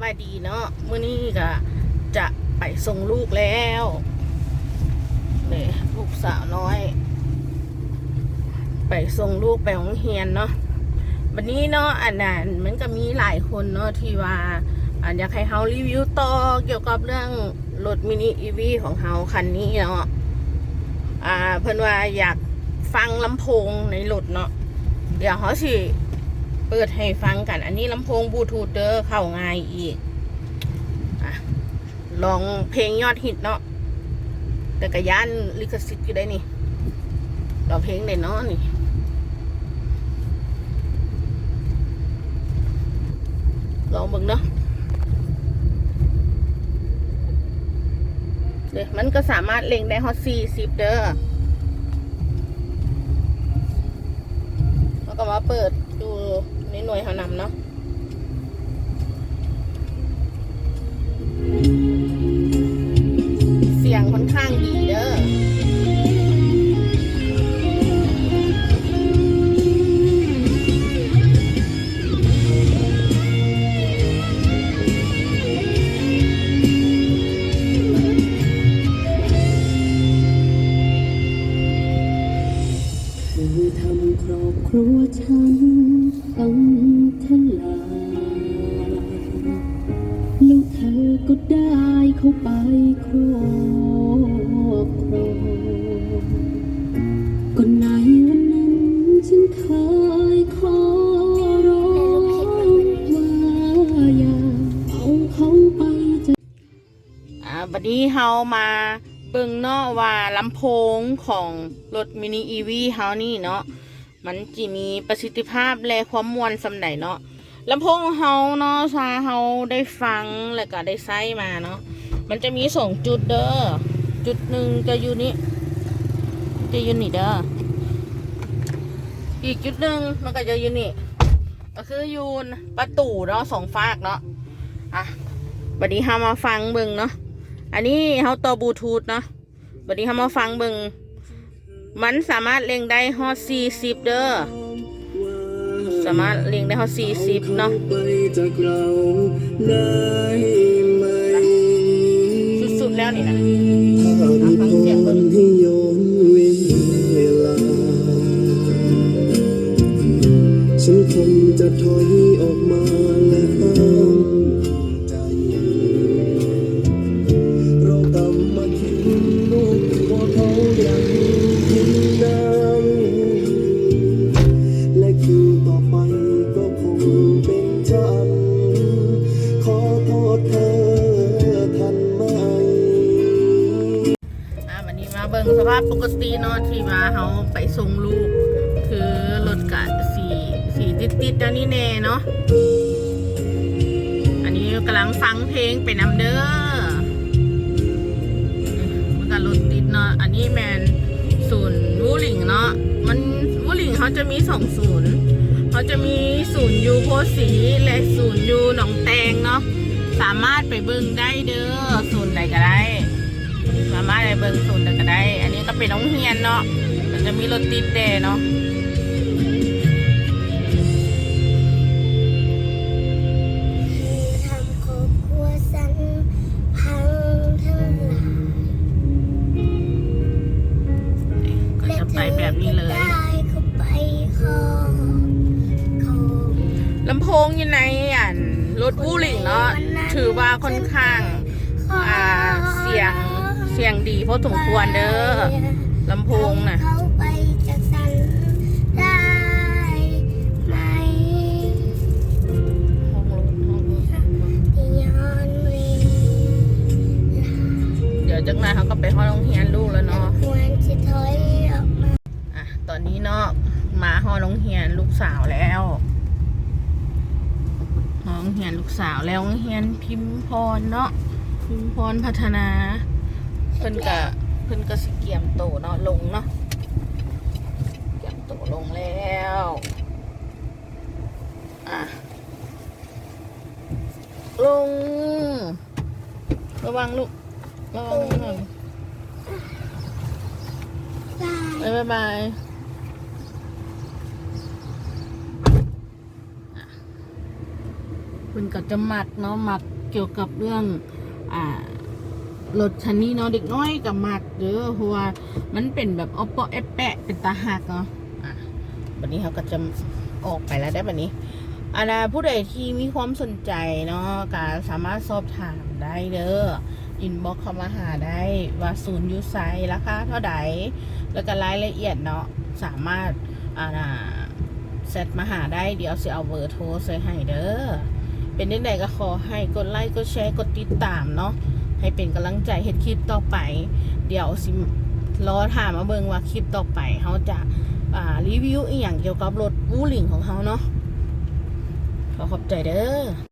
บายดีเนาะมื้อนี้ก็จะไปส่งลูกแล้วเนี่ยลูกสาวน้อย ไปส่งลูกไปโรงเรียนเนาะวันนี้เนาะอันนั้นมันก็มีหลายคนเนาะที่ว่าอันอยากให้เฮารีวิวต่อเกี่ยวกับเรื่องรถมินิอีวีของเฮาคันนี้เนาะอ่าเพิ่นว่าอยากฟังลำโพงในรถเนาะเดี๋ยวเขาสิ เปิดให้ฟังกัน อันนี้ลำโพงบลูทูธเด้อเข้าง่ายอีกอลองเพลงยอดฮิตเนาะแต่กระยานลิขสิทธิ์อยู่ได้นี่ลองเพลงได้เนาะนี่ลองเบิ่งเนาะเดี๋ยวมันก็สามารถเล็งได้ฮอตสี่สิบเด้อแล้วก็มาเปิดดู ในหน่วยเขานำเนาะ ครอบครัวฉันพังทลายแล้วเธอก็ได้เข้าไปครอบครองก็ในวันนั้นฉันเคยขอร้องว่าอย่าเอาเขาไปจากอ่าบัดนี้เฮามาเบิ่งเนาะว่าลำโพงของรถมินิอีวีเฮานี่เนาะ มันจีมีประสิทธิภาพและความมวลสำใดเนาะลำโพงเฮาเนาะซาเฮาได้ฟังแล้วก็ได้ใช้มาเนาะมันจะมีสองจุดเด้อจุดหนึ่งจะอยู่นี่จะอยู่นี่เด้ออีกจุดหนึ่งมันก็จะอยู่นี่ก็คืออยู่ประตูเนาะสองฝากเนาะอะบัดนี้เฮามาฟังเบิ่งเนาะอันนี้เขาต่อบลูทูธเนาะบัดนี้เขามาฟังเบิง มันสามารถเล็งได้ฮอด40เด้อสามารถเล็งได้ฮอด40เนาะไปจากเราได้ไหมสุดๆแล้วนี่นะ มาเบิ่งสภาปกติเนาะที่ว่าเขาไปส่งลูก คือรถกะสีสีติดๆแล้วนี่แน่เนาะอันนี้กำลังฟังเพลงไปนำเด้อมันก็รถติดเนาะอันนี้แมนศูนย์วูหลิงเนาะมันวูหลิงเขาจะมีสองศูนย์เขาจะมีศูนย์ยูโพสิสีและศูนย์ยูหนองแตงเนาะสามารถไปเบิ่งได้เด้อศูนย์ใดก็ได้ สามารถไปเบิ่งศูนย์ใดก็ได้ อันนี้ก็เป็นน้องเฮียนเนาะ มันจะมีรถติดแด่เนาะทำครอบครัวสันพังทั้งหลายก็จะไปแบบนี้เลยได้เข้าไปขอเขาลำโพงอยู่ในอันรถวูหลิงเนาะ ถือว่าค่อนข้าง อ่าเสียง เสียงดีพอสมควรเด้อลำโพงน่ะ เขาไปจากสันได้ไหมห้องรถห้องรถที่ย้อนเวลาเดี๋ยวจากนั้นเขาก็ไปห้องโรงเรียนลูกแล้วเนาะ ควรจะถอยออกมาอะ ตอนนี้เนาะมาห้องโรงเรียนลูกสาวแล้วห้องโรงเรียนลูกสาวแล้วโรงเรียนพิมพ์พรเนาะพิมพ์พรพัฒนา เพิ่นกะเพิ่นกะสิเกียมโตเนาะลงเนาะเกียมโตลงแล้วอะลง ระวังลูกระวังหน่อยได้บ๊ายบายคุณก็จะหมักเนาะหมักเกี่ยวกับเรื่อง อ่า รถชันนี้เนาะเด็กน้อยกับมักเด้อเพราะว่ามันเป็นแบบอาเปาะแอปแปะเป็นตาหักเนาะอะวันนี้เขาก็จะออกไปแล้วได้แบบนี้อันนะผู้ใดที่มีความสนใจเนาะก็สามารถสอบถามได้เด้ออินบ็อกเข้ามาหาได้ว่าศูนย์ยูไซราคาเท่าใดแล้วก็รายละเอียดเนาะสามารถอ่านเซตมาหาได้เดี๋ยวสิเอาเบอร์โทรใส่ให้เด้อเป็นยังไงก็ขอให้กดไลค์กดแชร์กดติดตามเนาะ ให้เป็นกำลังใจเฮ็ดคลิปต่อไป เดี๋ยวสิรอถามมาเบิ่งว่าคลิปต่อไปเขาจะอ่ารีวิวอีกอย่างเกี่ยวกับรถวูหลิงของเขาเนาะขอขอบใจเด้อ